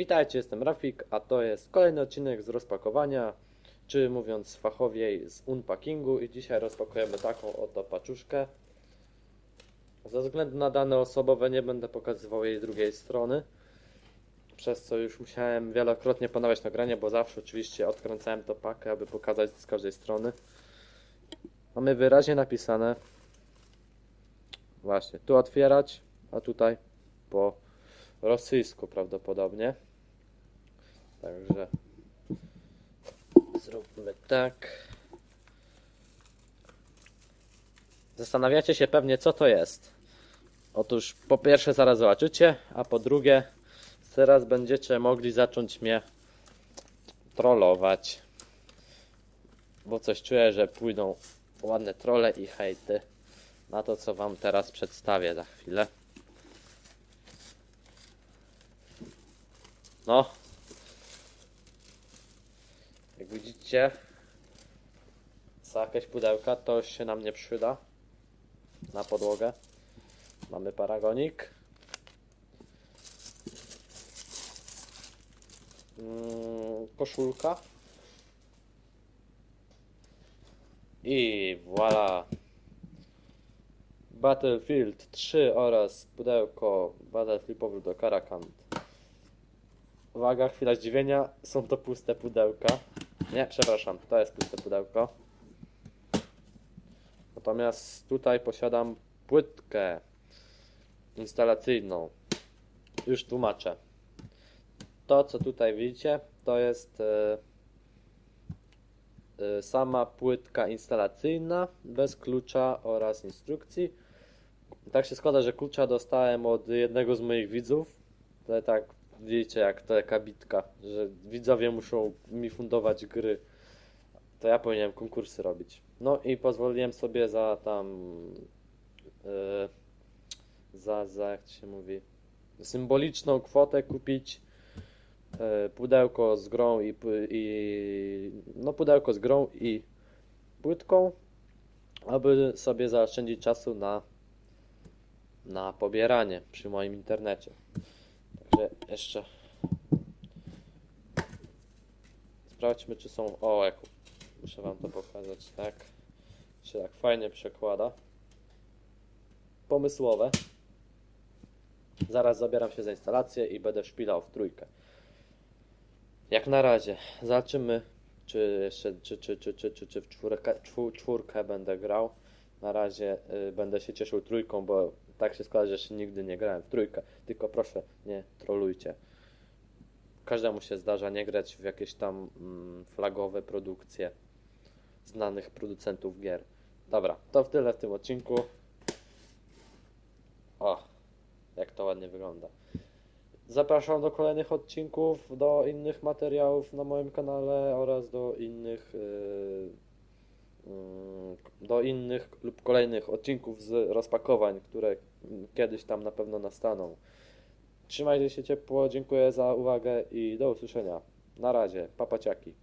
Witajcie, jestem Rafik, a to jest kolejny odcinek z rozpakowania, czy mówiąc fachowiej z unpackingu i dzisiaj rozpakujemy taką oto paczuszkę. Ze względu na dane osobowe nie będę pokazywał jej drugiej strony, przez co już musiałem wielokrotnie ponawiać nagranie, bo zawsze oczywiście odkręcałem to pakę, aby pokazać z każdej strony. Mamy wyraźnie napisane właśnie tu otwierać, a tutaj po rosyjsku prawdopodobnie. Także zróbmy tak. Zastanawiacie się pewnie, co to jest. Otóż po pierwsze zaraz zobaczycie, a po drugie teraz będziecie mogli zacząć mnie trollować. Bo coś czuję, że pójdą ładne trole i hejty na to, co wam teraz przedstawię za chwilę. No. Jak widzicie, są jakieś pudełka, to się nam nie przyda na podłogę. Mamy paragonik. Mm, koszulka. I voilà. Battlefield 3 oraz pudełko Battlefield do Karakant. Uwaga, chwila zdziwienia. Są to puste pudełka. Nie, przepraszam, to jest puste pudełko. Natomiast tutaj posiadam płytkę instalacyjną. Już tłumaczę. To, co tutaj widzicie, to jest e, e, sama płytka instalacyjna bez klucza oraz instrukcji. Tak się składa, że klucza dostałem od jednego z moich widzów. To tak widzicie jak to jaka bitka, że widzowie muszą mi fundować gry. To ja powinienem konkursy robić. No i pozwoliłem sobie za tam e, za, za jak to się mówi symboliczną kwotę kupić e, pudełko z grą i, i no pudełko z grą i płytką, aby sobie zaoszczędzić czasu na na pobieranie przy moim internecie. Także jeszcze sprawdźmy, czy są. O, jak muszę Wam to pokazać. Tak się tak fajnie przekłada. Pomysłowe. Zaraz zabieram się za instalację i będę szpilał w trójkę. Jak na razie. Zobaczymy, czy jeszcze, czy, czy, czy, czy, czy, czy w czwórkę, czwór, czwórkę będę grał. Na razie y, będę się cieszył trójką, bo tak się składa, że jeszcze nigdy nie grałem w trójkę. Tylko proszę, nie trolujcie. Każdemu się zdarza nie grać w jakieś tam mm, flagowe produkcje znanych producentów gier. Dobra, to w tyle w tym odcinku. O, jak to ładnie wygląda. Zapraszam do kolejnych odcinków, do innych materiałów na moim kanale oraz do innych yy, mm, do innych lub kolejnych odcinków z rozpakowań, które kiedyś tam na pewno nastaną. Trzymajcie się ciepło, dziękuję za uwagę i do usłyszenia. Na razie, papaciaki.